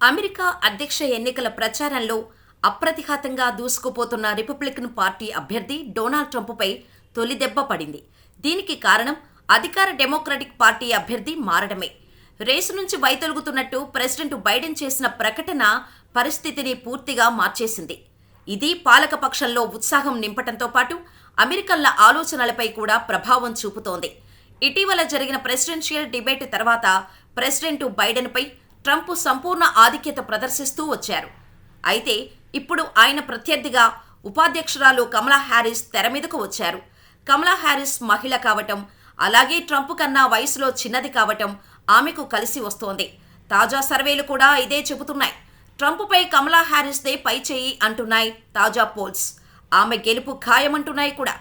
America అధ్యక్ష ఎన్నికల ప్రచారంలో అప్రతిహతంగా దూసుకుపోతున్న రిపబ్లికన్ పార్టీ అభ్యర్థి డొనాల్డ్ ట్రంప్పై తొలి దెబ్బ పడింది. దీనికి కారణం అధికార డెమోక్రటిక్ పార్టీ అభ్యర్థి మారడమే. రేసు నుంచి వైతొలుగుతున్నట్టు ప్రెసిడెంట్ బైడెన్ చేసిన ప్రకటన పరిస్థితిని పూర్తిగా మార్చేసింది. ఇది పాలకపక్షంలో ఉత్సాహం నింపటంతో పాటు అమెరికన్ల ఆలోచనలపై కూడా ప్రభావం చూపుతోంది. ఇటీవల జరిగిన ప్రెసిడెన్షియల్ డిబేట్ తర్వాత ప్రెసిడెంట్ బైడెన్పై ట్రంప్ సంపూర్ణ ఆధిక్యత ప్రదర్శిస్తూ వచ్చారు. అయితే ఇప్పుడు ఆయన ప్రత్యర్థిగా ఉపాధ్యక్షురాలు కమలా హ్యారిస్ తెర మీదకు వచ్చారు. కమలా హ్యారిస్ మహిళ కావటం అలాగే ట్రంప్ కన్నా వయసులో చిన్నది కావటం ఆమెకు కలిసి వస్తోంది. తాజా సర్వేలు కూడా ఇదే చెబుతున్నాయి. ట్రంప్పై కమలా హ్యారిస్దే పై చేయి అంటున్నాయి తాజా పోల్స్. ఆమె గెలుపు ఖాయమంటున్నాయి కూడా.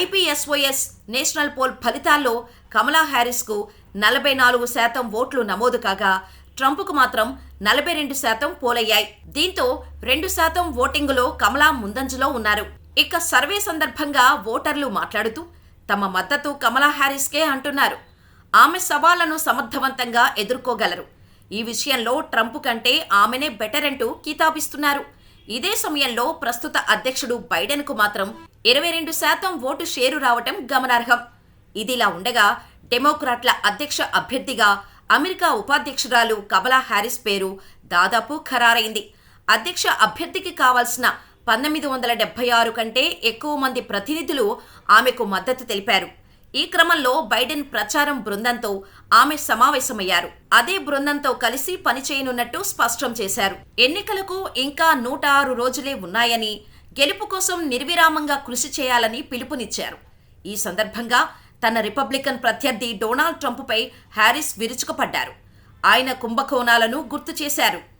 ఐపీఎస్ఓఎస్ నేషనల్ పోల్ ఫలితాల్లో కమలా హ్యారిస్కు నలభై నాలుగు శాతం ఓట్లు నమోదు కాగా ట్రంప్కు మాత్రం నలభై రెండు శాతం పోలయ్యాయి. దీంతో రెండు శాతం ఓటింగులో కమలా ముందంజలో ఉన్నారు. ఇక సర్వే సందర్భంగా ఓటర్లు మాట్లాడుతూ తమ మద్దతు కమలా హ్యారిస్కే అంటున్నారు. ఆమె సవాళ్ళను సమర్థవంతంగా ఎదుర్కోగలరు. ఈ విషయంలో ట్రంప్ కంటే ఆమెనే బెటర్ అంటూ కితాబిస్తున్నారు. ఇదే సమయంలో ప్రస్తుత అధ్యక్షుడు బైడెన్కు మాత్రం ఇరవై రెండు శాతం ఓటు షేరు రావటం గమనార్హం. ఇదిలా ఉండగా డెమోక్రాట్ల అధ్యక్ష అభ్యర్థిగా అమెరికా ఉపాధ్యక్షురాలు కమలా హ్యారిస్ పేరు దాదాపు ఖరారైంది. అధ్యక్ష అభ్యర్థికి కావాల్సిన పంతొమ్మిది వందల డెబ్బై ఆరు కంటే ఎక్కువ మంది ప్రతినిధులు ఆమెకు మద్దతు తెలిపారు. ఈ క్రమంలో బైడెన్ ప్రచారం బృందంతో ఆమె సమావేశమయ్యారు. అదే బృందంతో కలిసి పనిచేయనున్నట్టు స్పష్టం చేశారు. ఎన్నికలకు ఇంకా నూట ఆరు రోజులే ఉన్నాయని గెలుపు కోసం నిర్విరామంగా కృషి చేయాలని పిలుపునిచ్చారు. ఈ సందర్భంగా తన రిపబ్లికన్ ప్రత్యర్థి డొనాల్డ్ ట్రంప్పై హ్యారిస్ విరుచుకుపడ్డారు. ఆయన కుంభకోణాలను గుర్తు చేశారు.